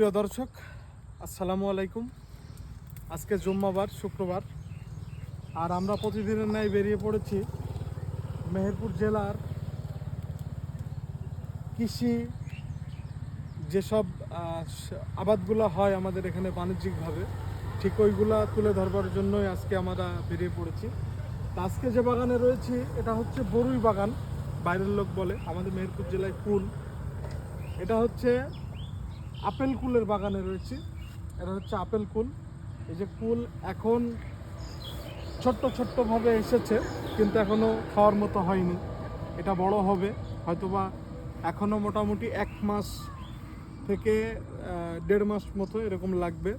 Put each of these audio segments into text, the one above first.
প্রিয় দর্শক, আসসালামু আলাইকুম। আজকে জুম্মাবার, শুক্রবার। আর আমরা প্রতিদিনের ন্যায় বেরিয়ে পড়েছি মেহেরপুর জেলার কৃষি যেসব আবাদগুলো হয় আমাদের এখানে বাণিজ্যিকভাবে, ঠিক ওইগুলা তুলে ধরবার জন্যই আজকে আমরা বেরিয়ে পড়েছি। আজকে যে বাগানে রয়েছি, এটা হচ্ছে বরুই বাগান, বাইরের লোক বলে। আমাদের মেহেরপুর জেলায় কুল। এটা হচ্ছে আপেল কুলের বাগানে রয়েছে। এটা হচ্ছে আপেল কুল। এই যে কুল এখন ছোট্ট ছোট্টভাবে এসেছে, কিন্তু এখনও খাওয়ার মতো হয়নি। এটা বড় হবে, হয়তোবা এখনও মোটামুটি এক মাস থেকে দেড় মাস মতো এরকম লাগবে।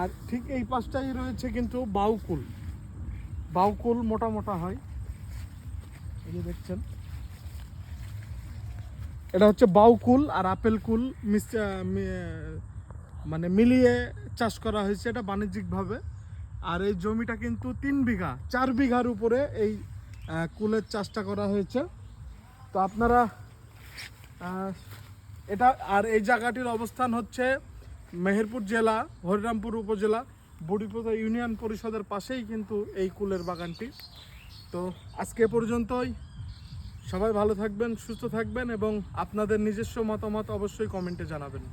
আর ঠিক এই পাশটাই রয়েছে কিন্তু বাউকুল। বাউকুল মোটা মোটা হয়। এই যে দেখছেন। এটা হচ্ছে বাউকুল আর আপেল কুল মানে মিলিয়ে চাষ করা হয়েছে এটা বাণিজ্যিকভাবে। আর এই জমিটা কিন্তু তিন বিঘা, চার বিঘার উপরে এই কুলের চাষটা করা হয়েছে। তো আপনারা এটা, আর এই জায়গাটির অবস্থান হচ্ছে মেহেরপুর জেলা, হরিরামপুর উপজেলা, বুড়িপোতা ইউনিয়ন পরিষদের পাশেই কিন্তু এই কুলের বাগানটি। তো আজকে পর্যন্তই। সবাই ভালো থাকবেন সুস্থ থাকবেন এবং আপনাদের নিজস্ব মতামত অবশ্যই কমেন্টে জানাবেন।